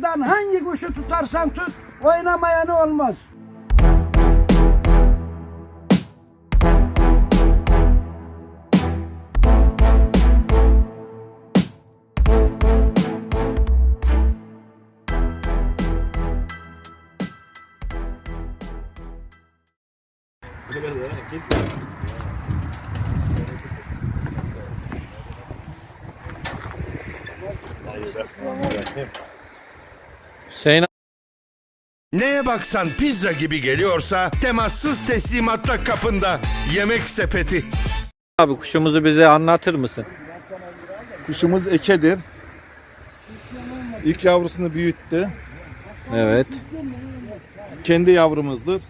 Dışarıdan hangi kuşu tutarsan tut oynamayanı olmaz. Hüseyin Neye baksan pizza gibi geliyorsa temassız teslimatla kapında. Yemek sepeti. abi kuşumuzu bize anlatır mısın? Kuşumuz ekedir. İlk yavrusunu büyüttü. Evet. Kendi yavrumuzdur.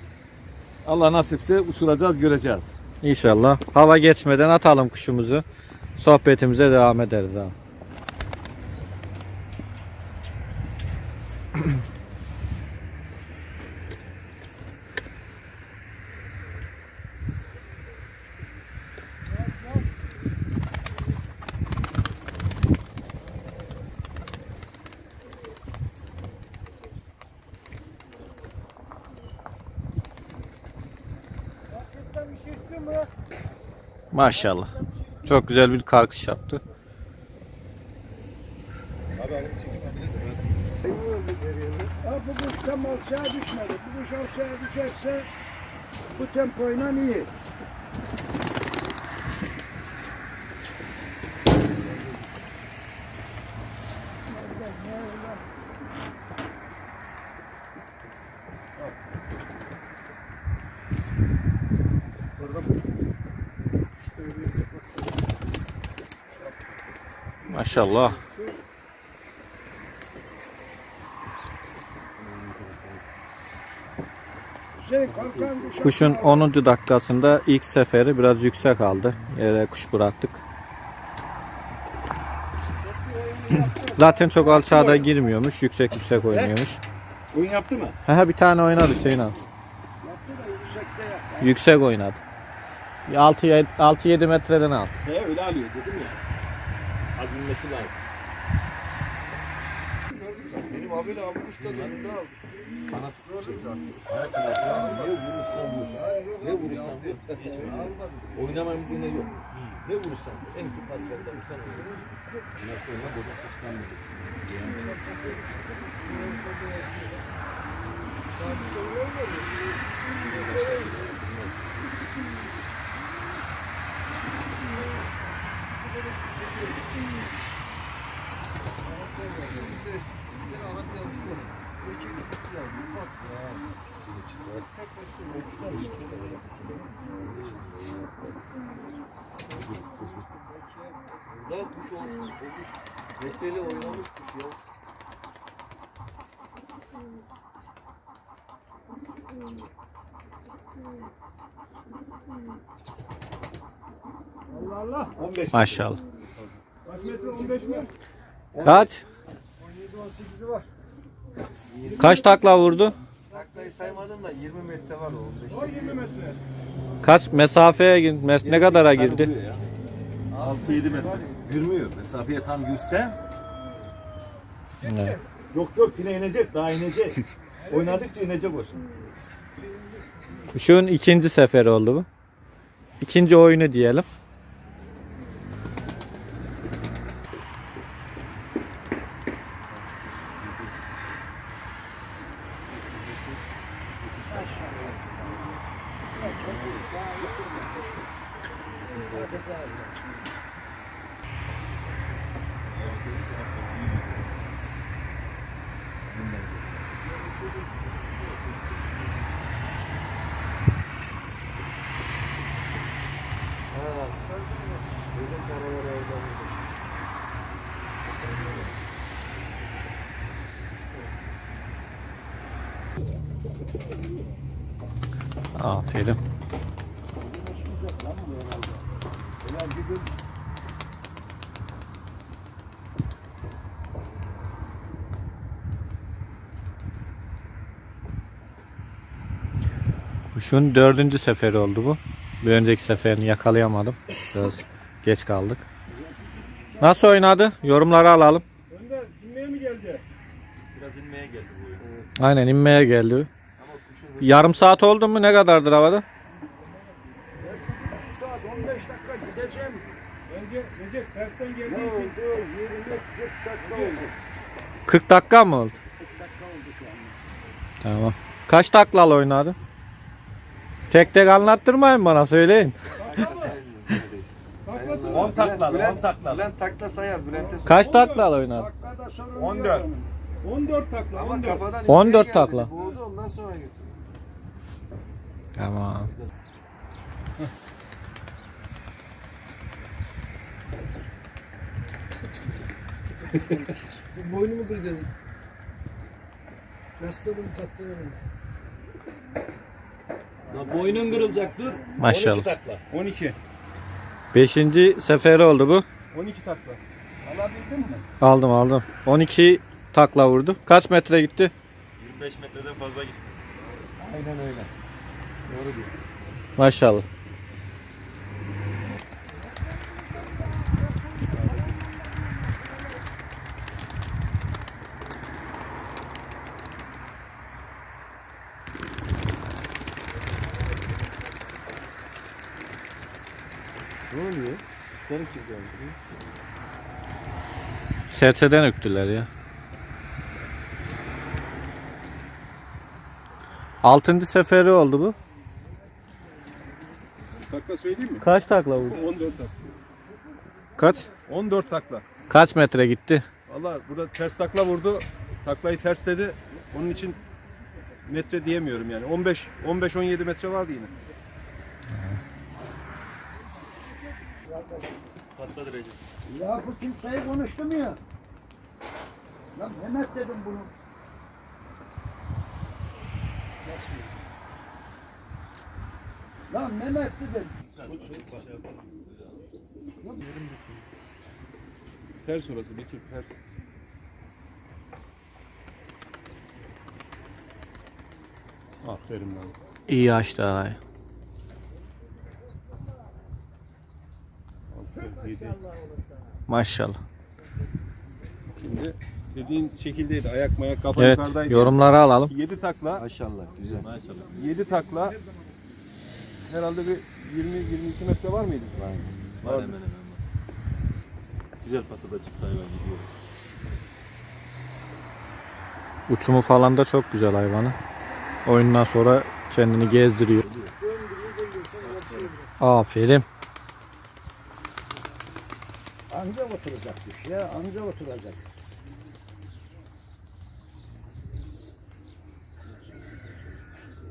Allah nasipse uçuracağız, göreceğiz. İnşallah. Hava geçmeden atalım kuşumuzu. Sohbetimize devam ederiz abi. Maşallah. Çok güzel bir kalkış yaptı. Ya bu kuş tam aşağı düşmedi. Bu kuş aşağı düşerse bu tempoyla iyi. Maşallah. Hüseyin kalkan kuş Kuşun 10. dakikasında ilk seferi biraz yüksek aldı. Yere kuş bıraktık. Zaten çok alçada girmiyormuş. Yüksek yüksek oynuyormuş. Oyun yaptı mı? Ha bir tane oynadı Hüseyin abi. Yüksek oynadı. 6-7 metreden aldı. He öyle alıyor dedim ya. Az inmesi lazım. Benim abiyle abi kuş da önünde aldı. Kanat şey. Ne vurursan vur. Ne vurursan vur. Oynamam bir ne yok. Ne vurursan vur. En kötü pas verdi vursan olur. Ondan sonra burada sıçlanmayacaksın. Da kuş olmuş, olmuş. Metreli oynamış kuş ya. Allah Allah. 15 Maşallah. Kaç metre 15 mi? Kaç? 18'i var. Kaç takla vurdu? Taklayı saymadın da 20 metre var o 15. O 20 metre. Kaç mesafeye gir- mes- ne kadara girdi? 6-7 metre. Yürümüyor. Mesafeye tam göster. Evet. Yok yok yine inecek. Daha inecek. Oynadıkça inecek o şimdi. Kuşun ikinci seferi oldu bu. İkinci oyunu diyelim. Aferin. Kuşun dördüncü seferi oldu bu. Bir önceki seferini yakalayamadım. Biraz geç kaldık. Nasıl oynadı? Yorumları alalım. Önder dinmeye mi geldi? Biraz Aynen inmeye geldi. Yarım saat oldu mu? Ne kadardır havada? Bir saat 15 dakika gideceğim. Bence Recep tersten Ne geldiği oldu? için 20 40 dakika oldu. 40 dakika mı oldu? 40 dakika oldu şu anda. Tamam. Kaç taklalı oynadın? Tek tek anlattırmayın bana söyleyin. taklası 10 taklalı 10 taklalı. Bülent takla sayar. Bülent'e sor. Kaç taklalı oynadın? Dakikada sorun 14. yok onun. 14 takla. Ama 14. kafadan 14 yukarıya geldi. takla. Boğdu ondan sonra götürdü. Tamam. Boynumu kıracaksın. Rastladım tatlıyorum. La boynun kırılacak dur. Maşallah. 12 takla. 12. Beşinci seferi oldu bu. 12 takla. Alabildin mi? Aldım aldım. 12 takla vurdu. Kaç metre gitti? 25 metreden fazla gitti. Aynen öyle. Doğru diyor. Maşallah. Ne oluyor? Tutarım ki geldi. Serseden öktüler ya. Altıncı seferi oldu bu. Takla söyleyeyim mi? Kaç takla vurdu? 14 takla. Kaç? 14 takla. Kaç metre gitti? Valla burada ters takla vurdu. Taklayı tersledi. Onun için metre diyemiyorum yani. 15 15 17 metre vardı yine. Patladı Recep. Ya bu kimseyi konuştum ya. Lan Mehmet dedim bunu. Lan Mehmet dedim. Ters orası Bekir ters. Aferin lan. İyi açtı arayı. 6 7. Maşallah. Şimdi dediğin şekildeydi. Ayak mayak kafa Evet yukarıdaydı. yorumları alalım. 7 takla. Maşallah güzel. Maşallah. 7 takla. Herhalde bir 20 22 metre var mıydı? Var hemen hemen var. Güzel pası da çıktı hayvan gidiyor. Uçumu falan da çok güzel hayvanı. Oyundan sonra kendini gezdiriyor. Aferin. Anca oturacakmış ya. Anca oturacak.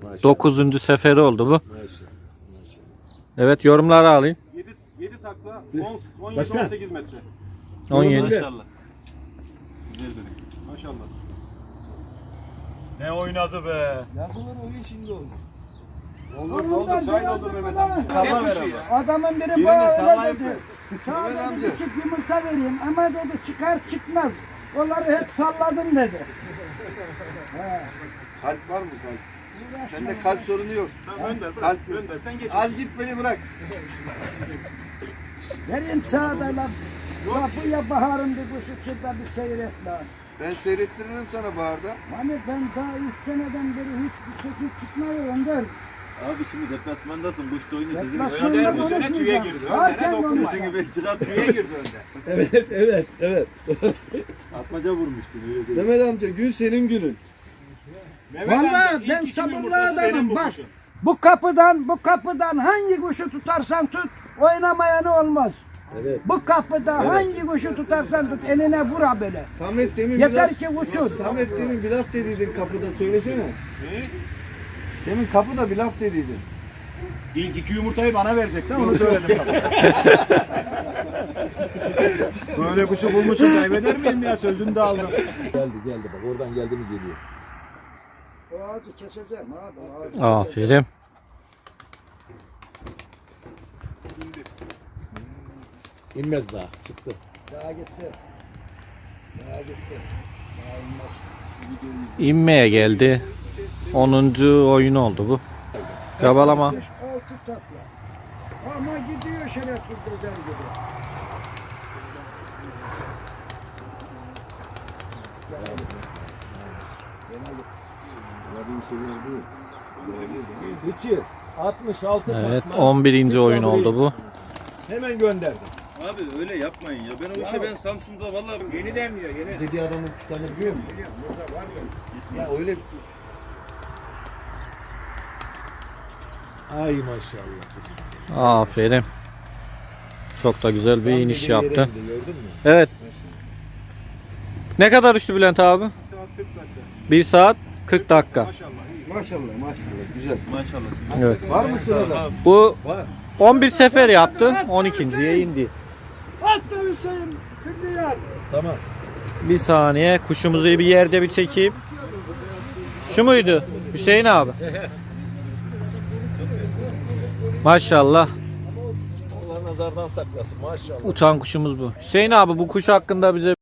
Maşallah. Dokuzuncu seferi oldu bu. Maşallah. Evet yorumları alayım. 7 7 takla 10 17 18 metre. 17. Maşallah. Güzel dedik. Maşallah. Ne oynadı be. Yazılır oyun şimdi oyun. Doldur doldur çay doldur Mehmet amca. Salla ver ama. Adamın biri bana öyle dedi. Sana dedi küçük yumurta vereyim ama dedi çıkar çıkmaz. Onları hep salladım dedi. He. Kalp var mı kalp? Sende kalp sorunu yok. Tamam Önder bırak. Kalp- Önder sen geç. Az git beni bırak. Vereyim sağda lan. Ya bu ya baharın bir kuşu çıkta bir seyret lan. Ben seyrettiririm sana baharda. Hani ben daha üç seneden beri hiç bir sesim çıkmıyor Önder. Abi şimdi deplasmandasın. Kuş da oynuyor. Sizin Deplasmanda gibi. Önder bu sene tüye konuşmayacağım. girdi. Zaten Önder'e olmaz. Sizin gibi çıkar tüye girdi önde. Atmaca vurmuştu. Öyle değil. Mehmet amca gün senin günün. Vallahi ben sabırlı adamım bak. Bu kapıdan bu kapıdan hangi kuşu tutarsan tut oynamayanı olmaz. Evet. Bu kapıda hangi kuşu tutarsan tut eline vura böyle. Samet demin bir Yeter laf- ki uçur. Samet demin bir laf dediydin kapıda söylesene. Ne? Demin kapıda bir laf dediydin. İlk iki yumurtayı bana verecekti onu söyledim. Böyle kuşu bulmuşum kaybeder miyim ya sözünü de aldım. Geldi geldi bak oradan geldi mi geliyor. O ağacı keseceğim abi. ağacı Aferin. İnmez daha. Çıktı. Daha gitti. Daha gitti. Daha inmez. İnmeye geldi. 10. oyun oldu bu. Beş, Altı takla. Ama gidiyor şerefsiz güzel gibi. Gene gitti. İki. 66 Evet takla. 11. oyun oldu bu. Hemen gönderdim. Abi öyle yapmayın ya. Ben o işe ben Samsun'da vallahi yeni denmiyor yeni. Dediği adamın kuşlarını biliyor musun? Ya öyle Ay maşallah kızım. Aferin. Çok da güzel bir iniş dediği yaptı. indi, Gördün mü? Evet. Ne kadar uçtu Bülent abi? 1 saat 40 dakika. Maşallah maşallah güzel. Maşallah. Evet. Var mı sırada? Bu 11 sefer yaptı. 12.ye indi. At da Hüseyin. Şimdi yat. Tamam. Bir saniye kuşumuzu bir yerde bir çekeyim. Şu muydu? Hüseyin abi. Maşallah. Allah nazardan saklasın maşallah. Uçan kuşumuz bu. Hüseyin abi bu kuş hakkında bize